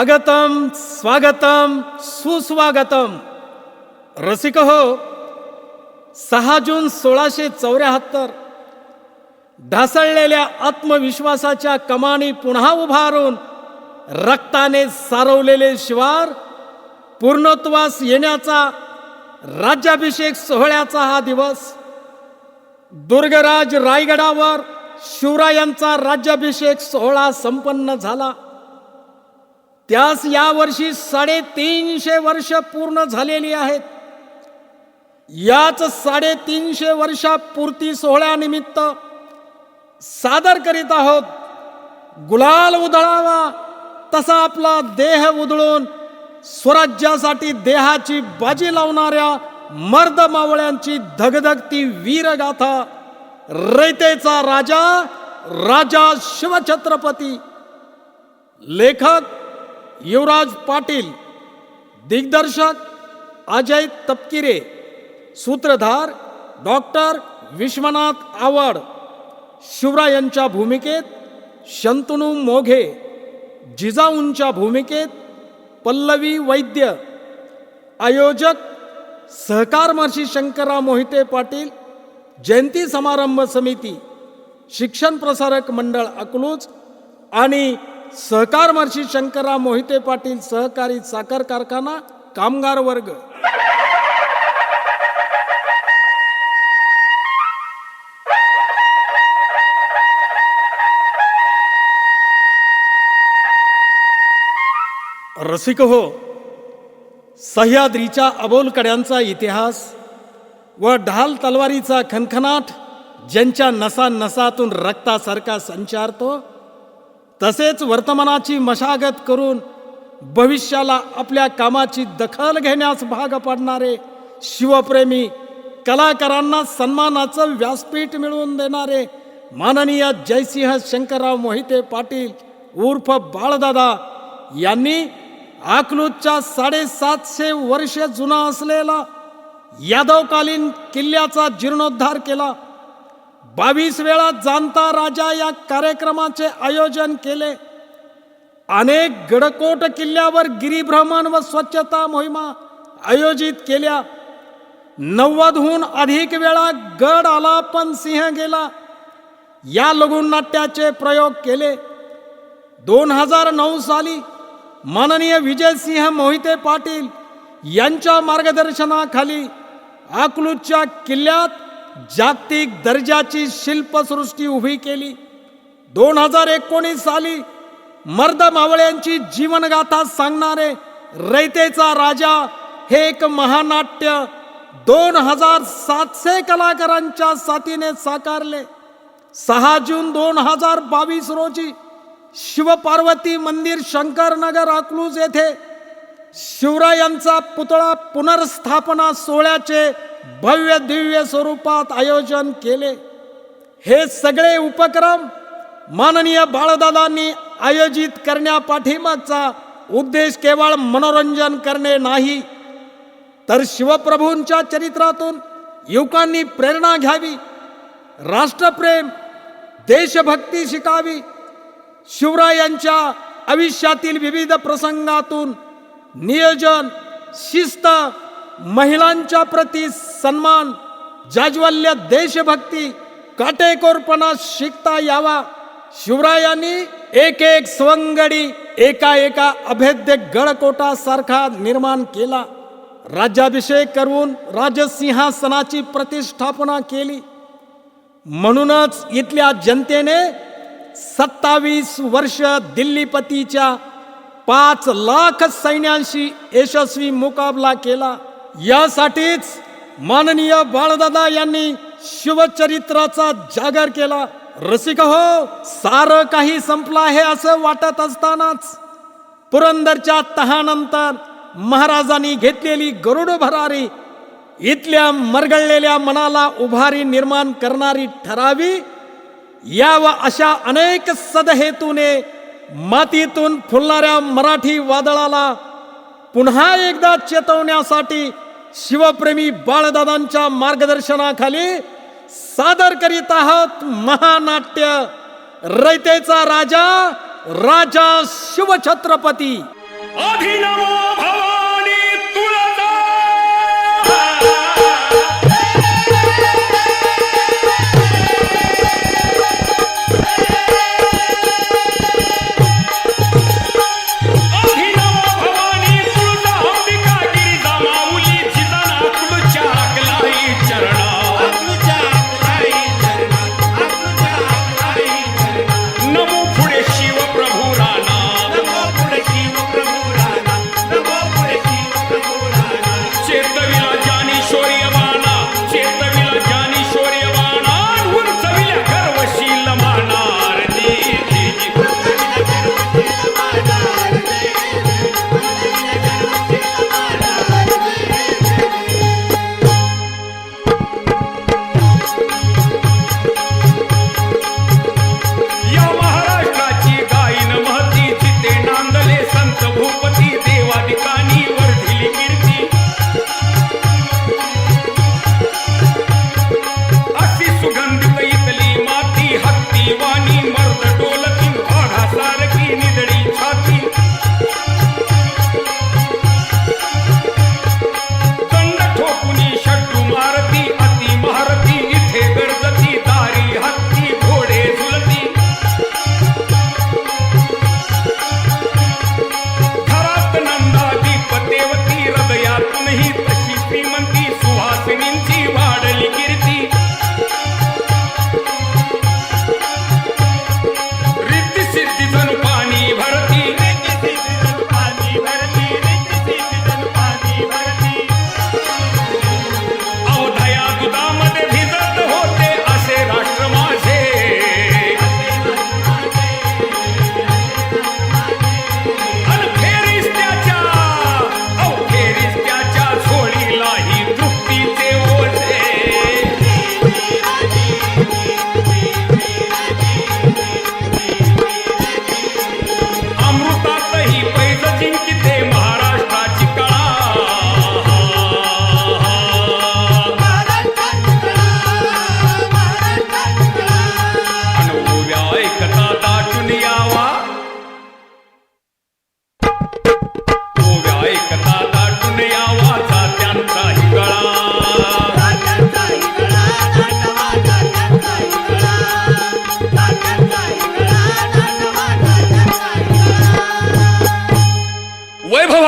आगतम स्वागतम सुस्वागतम. रसिक हो सहा जून सोळाशे चौऱ्याहत्तर. ढासळलेल्या आत्मविश्वासाच्या कमानी पुन्हा उभारून रक्ताने सारवलेले शिवार पूर्णत्वास येण्याचा राज्याभिषेक सोहळ्याचा हा दिवस. दुर्गराज रायगडावर शिवरायांचा राज्याभिषेक सोहळा संपन्न झाला. त्यास यावर्षी साडेतीनशे वर्ष पूर्ण झालेली आहेत. याच साडेतीनशे वर्षापूर्ती सोहळ्यानिमित्त सादर करीत आहोत. गुलाल उधळावा तसा आपला देह उधळून स्वराज्यासाठी देहाची बाजी लावणाऱ्या मर्द मावळ्यांची धगधगती वीरगाथा रयतेचा राजा राजा शिवछत्रपती. लेखक युवराज पाटील दिग्दर्शक अजय तपकिरे सूत्रधार डॉक्टर विश्वनाथ आवड शिवरायांच्या भूमिकेत शंतनू मोघे जिजाऊंच्या भूमिकेत पल्लवी वैद्य आयोजक सहकार महर्षी शंकरराव मोहिते पाटील जयंती समारंभ समिती शिक्षण प्रसारक मंडळ अकलूज आणि सहकार महर्षी शंकरराव मोहिते पाटील सहकारी साखर कारखाना कामगार वर्ग. रसिक हो सह्याद्रीच्या अबोलकड्यांचा इतिहास व ढाल तलवारीचा खनखनाट ज्यांच्या नसा नसातून रक्तासारखा संचारतो तसेच वर्तमानाची मशागत करून भविष्याला आपल्या कामाची दखल घेण्यास भाग पाडणारे शिवप्रेमी कलाकारांना सन्मानाचं व्यासपीठ मिळवून देणारे माननीय जयसिंह शंकरराव मोहिते पाटील उर्फ बाळदादा यांनी अकलूजच्या साडेसातशे वर्ष जुना असलेला यादवकालीन किल्ल्याचा जीर्णोद्धार केला. बावीस वेळा जाणता राजा या कार्यक्रमाचे आयोजन केले. अनेक गडकोट किल्ल्यावर गिरीभ्रमण व स्वच्छता मोहिमा आयोजित केल्या. नव्वदहून अधिक वेळा गड आला पण सिंह गेला. या लघुनाट्याचे प्रयोग केले. दोन हजार नऊ साली माननीय विजयसिंह मोहिते पाटील यांच्या मार्गदर्शनाखाली अकलूजच्या किल्ल्यात जागतिक दर्जाची शिल्पसृष्टी उभी केली. दोन हजार एकोणीस साली मर्द मावळ्यांची जीवनगाथा सांगणारे रयतेचा राजा हे एक महानाट्य दोन हजार सातशे कलाकारांच्या साथीने साकारले. सहा जून दोन हजार बावीस रोजी शिवपार्वती मंदिर शंकरनगर अकलूज येथे शिवरायांचा पुतळा पुनर्स्थापना सोहळ्याचे भव्य दिव्य स्वरूपात आयोजन केले. हे सगळे उपक्रम माननीय बाळदादांनी आयोजित करण्यापाठीमागचा उद्देश केवळ मनोरंजन करणे नाही तर शिवप्रभूंच्या चरित्रातून युवकांनी प्रेरणा घ्यावी राष्ट्रप्रेम देशभक्ती शिकावी शिवरायांच्या आयुष्यातील विविध प्रसंगातून नियोजन शिस्त महिलांच्या प्रती सन्मान जाज्वल्य देशभक्ती काटेकोरपणा शिकता यावा. शिवरायांनी एक एक स्वंगडी एका एका अभेद्य गडकोटा सारखा निर्माण केला. राज्याभिषेक करून राजसिंहासनाची प्रतिष्ठापना केली. म्हणूनच इथल्या जनतेने सत्तावीस वर्ष दिल्लीपतीच्या पाच लाख सैन्यांशी यशस्वी मुकाबला केला. यासाठीच माननीय बाळदादा यांनी शिवचरित्राचा जागर केला. रसिक हो सारं काही संपलं आहे असं वाटत असतानाच पुरंदरच्या तहानंतर महाराजांनी घेतलेली गरुड भरारी इथल्या मरगळलेल्या मनाला उभारी निर्माण करणारी ठरावी या व अशा अनेक सदहेतूने मातीतून फुलणाऱ्या मराठी वादळाला पुन्हा एकदा चेतवण्यासाठी शिवप्रेमी बाळदादांच्या मार्गदर्शनाखाली सादर करीत आहोत महानाट्य रयतेचा राजा राजा शिवछत्रपती. अभिनव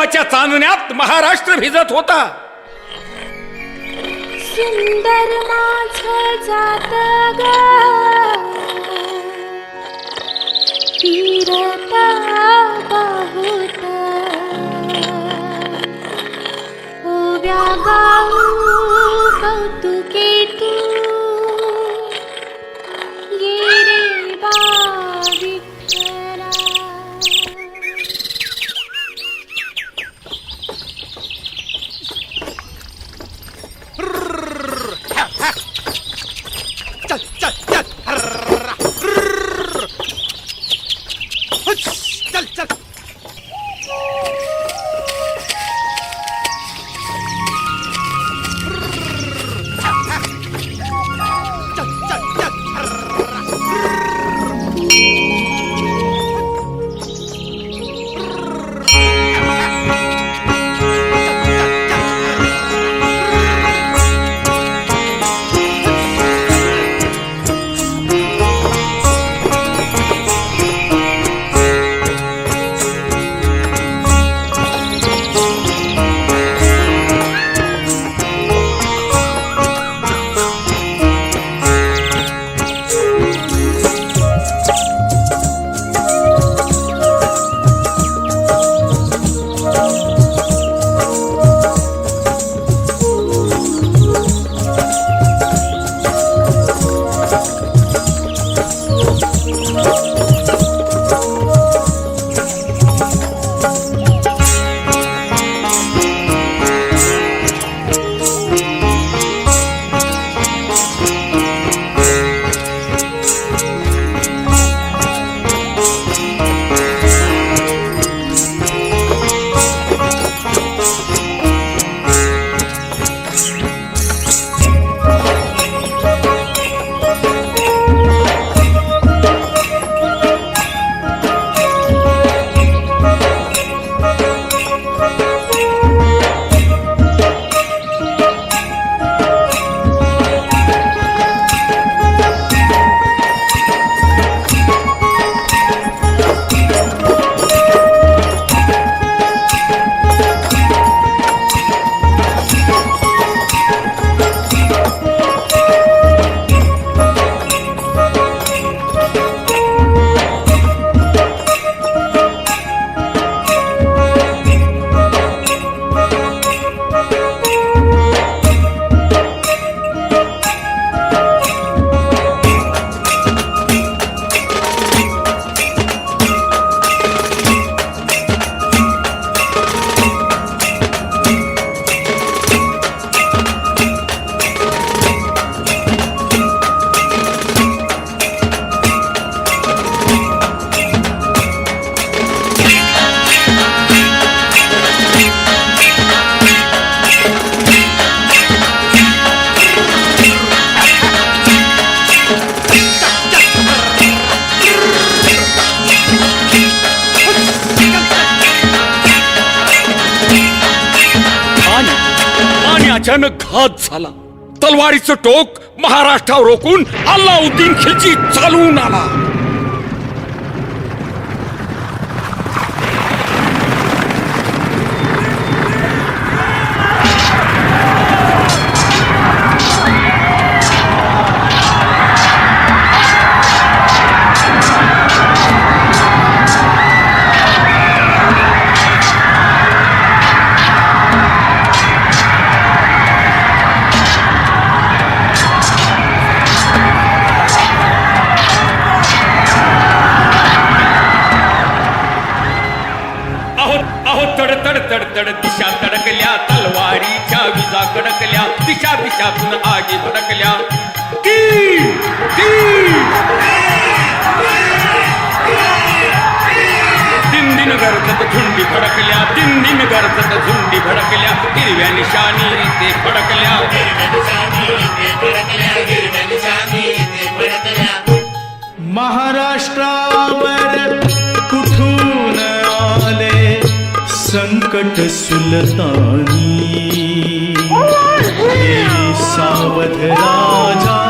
देवाच्या चांदण्यात महाराष्ट्र भिजत होता. सुंदर माझ जात गाऊ कौतुके तू घात झाला. तलवारीचं टोक महाराष्ट्रावर रोखून अल्लाउद्दीन खिलजी चालवून आला. फडकल्या हिरव्या निशाणी ते फडकल्या. महाराष्ट्रावर कुठून आले संकट सुलतानी? सावध राजा